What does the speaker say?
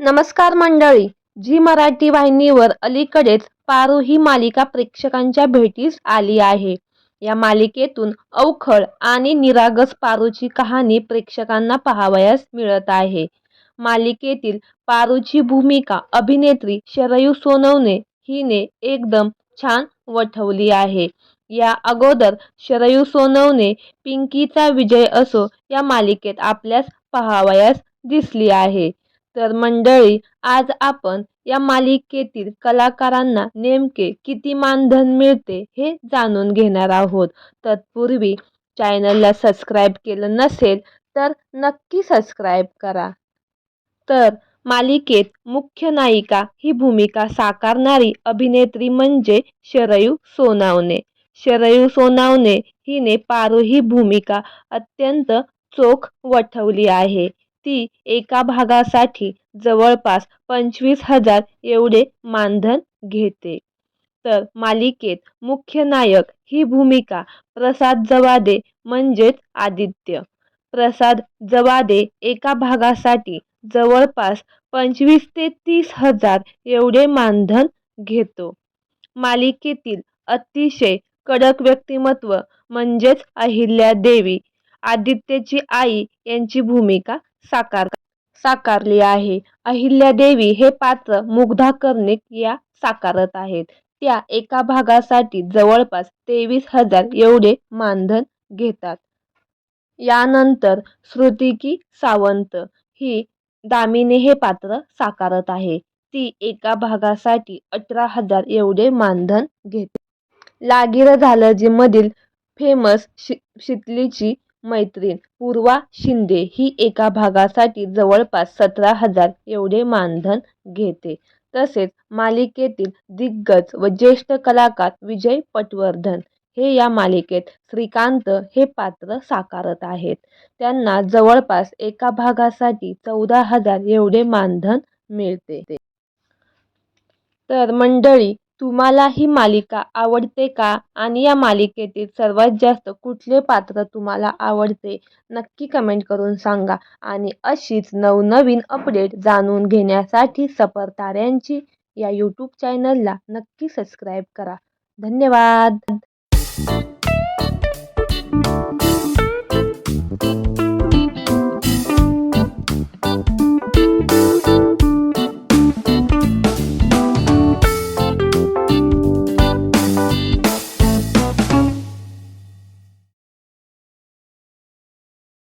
नमस्कार मंडळी जी मराठी वाहिनीवर अलीकडेच पारू ही मालिका प्रेक्षकांच्या भेटीस आली आहे. या मालिकेतून अवखळ आणि निरागस पारूची कहाणी प्रेक्षकांना पाहावयास मिळत आहे. मालिकेतील पारूची भूमिका अभिनेत्री शरयू सोनवणे हिने एकदम छान वठवली आहे. या अगोदर शरयू सोनवणे पिंकीचा विजय असो या मालिकेत आपल्यास पाहावयास दिसली आहे. तर मंडळी आज आपण या मालिकेतील कलाकारांना नेमके किती मानधन मिळते हे जाणून घेणार आहोत. तत्पूर्वी चॅनलला सबस्क्राईब केलं नसेल तर नक्की सबस्क्राईब करा. तर मालिकेत मुख्य नायिका ही भूमिका साकारणारी अभिनेत्री म्हणजे शरयू सोनावणे. शरयू सोनावणे हिने पारू ही भूमिका अत्यंत चोख वठवली आहे. ती एका भागासाठी जवळपास पंचवीस हजार एवढे मानधन घेते. तर मालिकेत मुख्य नायक ही भूमिका प्रसाद जवादे म्हणजेच आदित्य. प्रसाद जवादे एका भागासाठी जवळपास पंचवीस ते तीस हजार एवढे मानधन घेतो. मालिकेतील अतिशय कडक व्यक्तिमत्व म्हणजेच अहिल्या देवी आदित्यची आई यांची भूमिका साकार साकारली आहे. अहिल्यादेवी हे पात्र मुग्धा कर्णिक या साकारत आहेत. त्या एका भागासाठी जवळपास तेवीस हजार एवढे मानधन घेतात. यानंतर श्रुतिकी सावंत ही दामिनी हे पात्र साकारत आहे. ती एका भागासाठी अठरा हजार एवढे मानधन घेते. लागिर झालं जी मधील फेमस शि शितलीची मैत्रीण. पूर्वा शिंदे ही एका भागासाठी जवळपास सतरा हजार एवढे मानधन घेते. तसेच मालिकेतील दिग्गज व ज्येष्ठ कलाकार विजय पटवर्धन हे या मालिकेत श्रीकांत हे पात्र साकारत आहेत. त्यांना जवळपास एका भागासाठी चौदा हजार एवढे मानधन मिळते. तर मंडळी तुम्हाला ही मालिका आवडते का? आणि या मालिकेतील सर्वात जास्त कुठले पात्र तुम्हाला आवडते? नक्की कमेंट करून सांगा. आणि अशीच नवनवीन अपडेट जाणून घेण्यासाठी सफर ताऱ्यांची या यूट्यूब चॅनलला नक्की सबस्क्राईब करा. धन्यवाद!